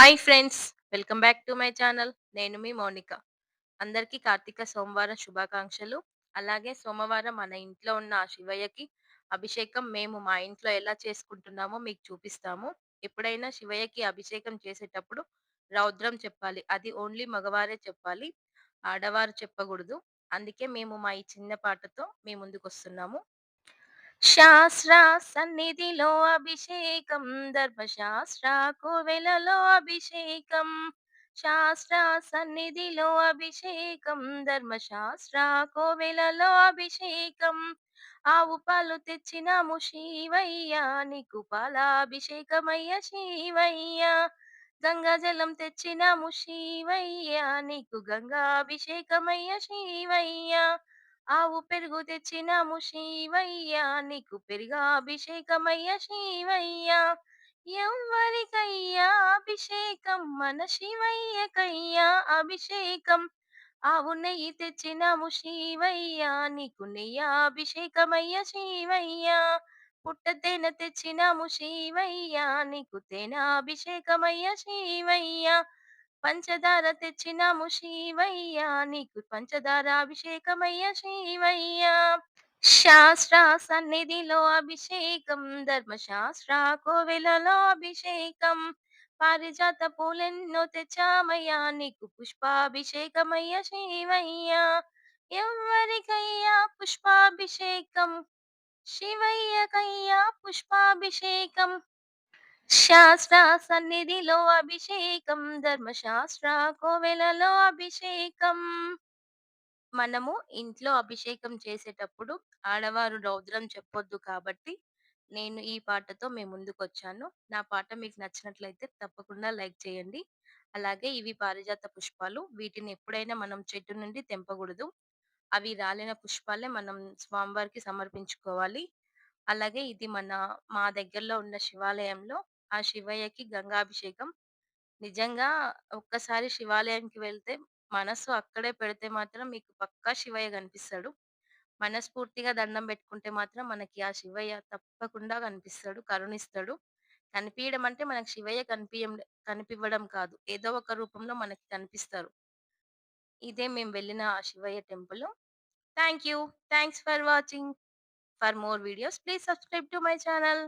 Hi friends! Welcome back to my channel. నేను మీ మౌనిక. అందరికీ కార్తీక సోమవారం శుభాకాంక్షలు. అలాగే సోమవారం మన ఇంట్లో ఉన్న ఆ శివయ్యకి అభిషేకం మేము మా ఇంట్లో ఎలా చేసుకుంటున్నామో మీకు చూపిస్తాము. ఎప్పుడైనా శివయ్యకి అభిషేకం చేసేటప్పుడు రౌద్రం చెప్పాలి. అది ఓన్లీ మగవారే చెప్పాలి. ఆడవారు చెప్పకూడదు. అందుకే మేము మా ఈ చిన్న పాటతో మీ ముందుకొస్తున్నాము. శాస్త్ర సన్నిధిలో అభిషేకం ధర్మశాస్త్ర కోవెలలో అభిషేకం. శాస్త్ర సన్నిధిలో అభిషేకం ధర్మశాస్త్ర కోవెలలో అభిషేకం. ఆవు పాలు తెచ్చినాము శివయ్య నీకు పాలాభిషేకమయ్య శివయ్య. గంగా జలం తెచ్చినాము శివయ్య నీకు గంగాభిషేకమయ్య శివయ్య. ఆవు పెరుగు తెచ్చినాము శివయ్య నీకు పెరిగా పెరుగాభిషేకమయ్య శివయ్య. ఎవ్వరికయ్యా అభిషేకం? మన శివయ్యకయ్యా అభిషేకం. ఆవు నెయ్యి తెచ్చినాము శివయ్య నీకు నెయ్యాభిషేకమయ్య శివయ్య. పుట్ట తేనె తెచ్చినాము శివయ్య నీకు తేనాభిషేకమయ్య శివయ్య. పంచదార తెచ్చినాము శివయ్య నీకు పంచదార అభిషేకమయ్య శివయ్య. శాస్త్ర సన్నిధిలో అభిషేకం ధర్మశాస్త్ర కోవెలలో అభిషేకం. పారిజాత పూలెన్నో తెచ్చామయ్యా నీకు పుష్పాభిషేకమయ్య శివయ్య. ఎవరికయ్యా పుష్పాభిషేకం? శివయ్యకయ్యా పుష్పాభిషేకం. శాస్త్ర సన్నిధిలో అభిషేకం ధర్మశాస్త్ర కోవెలలో అభిషేకం మనము ఇంట్లో అభిషేకం చేసేటప్పుడు ఆడవారు రౌద్రం చెప్పొద్దు కాబట్టి నేను ఈ పాటతో మీ ముందుకొచ్చాను. నా పాట మీకు నచ్చినట్లయితే తప్పకుండా లైక్ చేయండి. అలాగే ఇవి పారిజాత పుష్పాలు. వీటిని ఎప్పుడైనా మనం చెట్టు నుండి తెంపకూడదు. అవి రాలిన పుష్పాలే మనం స్వామివారికి సమర్పించుకోవాలి. అలాగే ఇది మన మా దగ్గరలో ఉన్న శివాలయంలో ఆ శివయ్యకి గంగాభిషేకం. నిజంగా ఒక్కసారి శివాలయంకి వెళ్తే మనసు అక్కడే పెడితే మాత్రం మీకు పక్కా శివయ్య కనిపిస్తాడు. మనస్ఫూర్తిగా దండం పెట్టుకుంటే మాత్రం మనకి ఆ శివయ్య తప్పకుండా కనిపిస్తాడు. కరుణిస్తాడు. కనిపియడం అంటే మనకు శివయ్య కనిపియం కనిపివ్వడం కాదు. ఏదో ఒక రూపంలో మనకి కనిపిస్తారు. ఇదే మేము వెళ్ళిన ఆ Shivayya temple. Thank you. Thanks for watching. For more videos please subscribe to my channel.